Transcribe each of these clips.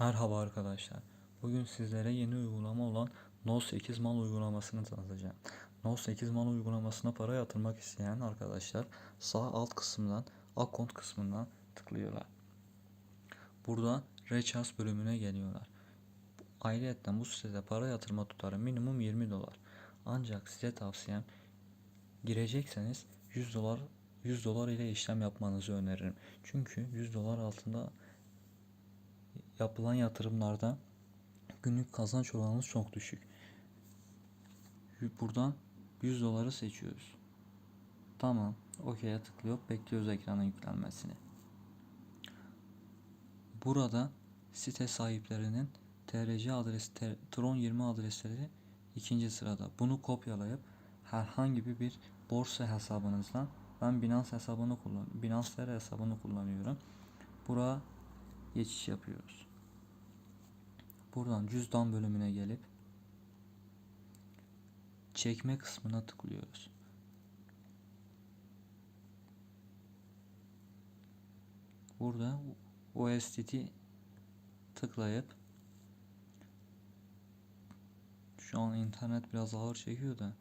Merhaba arkadaşlar. Bugün sizlere yeni uygulama olan No8 Mal uygulamasını tanıtacağım. No8 Mal uygulamasına para yatırmak isteyen arkadaşlar sağ alt kısımdan Account kısmından tıklıyorlar. Burada Recharge bölümüne geliyorlar. Ayrıca bu sitede para yatırma tutarı minimum 20 dolar. Ancak size tavsiyem girecekseniz 100 dolar 100 dolar ile işlem yapmanızı öneririm. Çünkü 100 dolar altında yapılan yatırımlarda günlük kazanç oranımız çok düşük. Buradan 100 doları seçiyoruz. Tamam. OK'ye tıklıyor. Bekliyoruz ekranın yüklenmesini. Burada site sahiplerinin TRC adresi, Tron 20 adresleri ikinci sırada. Bunu kopyalayıp herhangi bir borsa hesabınızdan ben Binance hesabını kullan Binance hesabını kullanıyorum. Buraya geçiş yapıyoruz. Buradan cüzdan bölümüne gelip çekme kısmına tıklıyoruz. Burada USDT tıklayıp şu an internet biraz ağır çekiyor da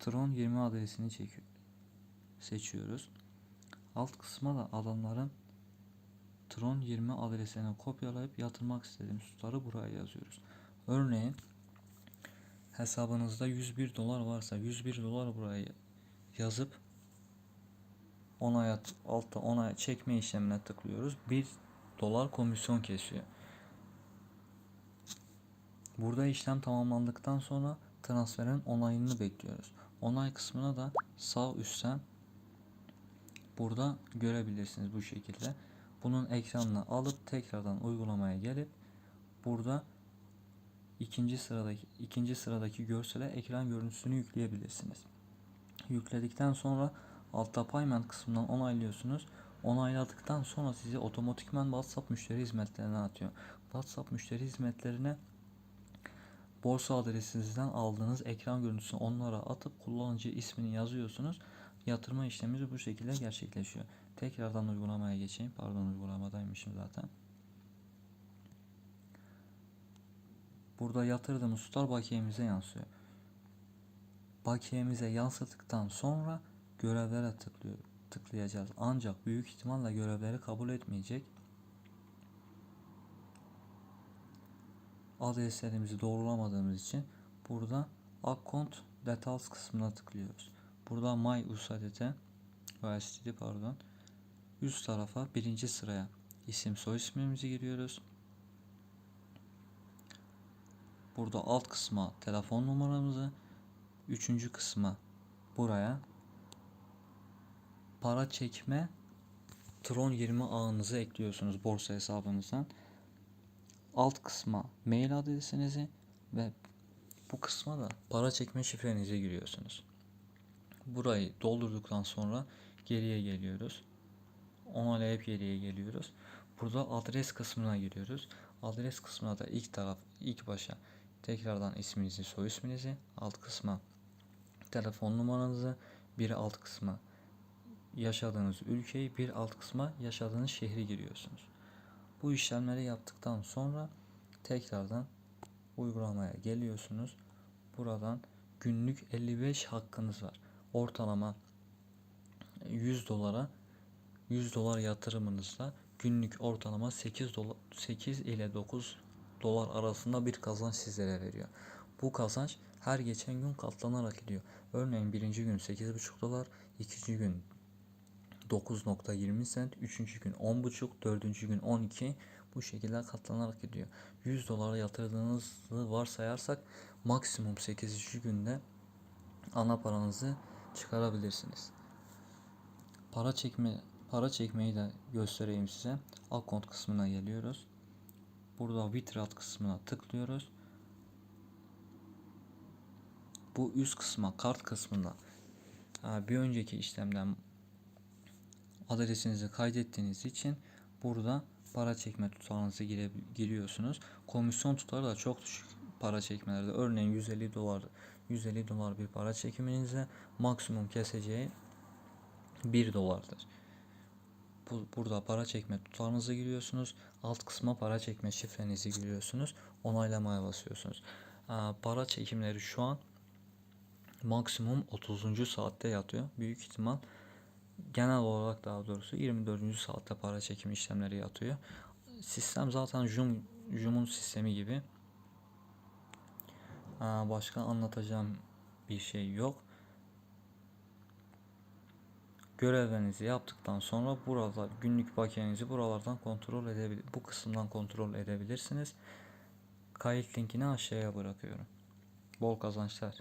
Tron 20 adresini çekiyor. Seçiyoruz. Alt kısma da adamların Tron 20 adresini kopyalayıp yatırmak istediğimiz tutarı buraya yazıyoruz. Örneğin hesabınızda 101 dolar varsa 101 dolar buraya yazıp onaya altta onaya çekme işlemine tıklıyoruz. 1 dolar komisyon kesiyor. Burada işlem tamamlandıktan sonra transferin onayını bekliyoruz. Onay kısmına da sağ üstten burada görebilirsiniz bu şekilde. Bunun ekranını alıp tekrardan uygulamaya gelip burada ikinci sıradaki ikinci sıradaki görsele ekran görüntüsünü yükleyebilirsiniz. Yükledikten sonra altta payment kısmından onaylıyorsunuz. Onayladıktan sonra sizi otomatikman WhatsApp müşteri hizmetlerine atıyor. WhatsApp müşteri hizmetlerine borsa adresinizden aldığınız ekran görüntüsünü onlara atıp kullanıcı ismini yazıyorsunuz. Yatırma işlemimiz bu şekilde gerçekleşiyor. Tekrardan uygulamaya geçeyim. Pardon uygulamadaymışım zaten. Burada yatırdığımız tutar bakiyemize yansıyor. Bakiyemize yansıttıktan sonra görevlere tıklıyor, tıklayacağız. Ancak büyük ihtimalle görevleri kabul etmeyecek. Adreslerimizi doğrulamadığımız için burada Account Details kısmına tıklıyoruz. Burada My USADT USDT pardon üst tarafa birinci sıraya isim soy ismimizi giriyoruz. Burada alt kısma telefon numaramızı, üçüncü kısma buraya para çekme Tron 20 ağınızı ekliyorsunuz borsa hesabınızdan. Alt kısma mail adresinizi ve bu kısma da para çekme şifrenizi giriyorsunuz. Burayı doldurduktan sonra geriye geliyoruz. Onaylayıp geriye geliyoruz. Burada adres kısmına giriyoruz. Adres kısmına da ilk taraf ilk başa tekrardan isminizi, soy isminizi, alt kısma telefon numaranızı, bir alt kısma yaşadığınız ülkeyi, bir alt kısma yaşadığınız şehri giriyorsunuz. Bu işlemleri yaptıktan sonra tekrardan uygulamaya geliyorsunuz. Buradan günlük 55 hakkınız var. Ortalama 100 dolara 100 dolar yatırımınızla günlük ortalama 8 dolar 8 ile 9 dolar arasında bir kazanç sizlere veriyor. Bu kazanç her geçen gün katlanarak gidiyor. Örneğin birinci gün 8,5 dolar, ikinci gün 9.20 sent, üçüncü gün 10.5, dördüncü gün 12 bu şekilde katlanarak gidiyor. 100 dolara yatırdığınızı varsayarsak maksimum 8. günde ana paranızı çıkarabilirsiniz. Para çekme para çekmeyi de göstereyim size. Account kısmına geliyoruz. Burada Witrat kısmına tıklıyoruz. Bu üst kısma kart kısmında bir önceki işlemden adresinizi kaydettiğiniz için burada para çekme tutarınızı giriyorsunuz. Komisyon tutarı da çok düşük para çekmelerde. Örneğin 150 dolar 150 dolar bir para çekiminize maksimum keseceği 1 dolardır. Bu, burada para çekme tutarınızı giriyorsunuz. Alt kısma para çekme şifrenizi giriyorsunuz. Onaylamaya basıyorsunuz. Aa, para çekimleri şu an maksimum 30. saatte yatıyor. Büyük ihtimal genel olarak daha doğrusu 24. saatte para çekim işlemleri yatıyor. Sistem zaten Zoom, Zoom'un sistemi gibi. Başka anlatacağım bir şey yok. Görevlerinizi yaptıktan sonra burada günlük bakiyenizi buralardan kontrol edebilir. Bu kısımdan kontrol edebilirsiniz. Kayıt linkini aşağıya bırakıyorum. Bol kazançlar.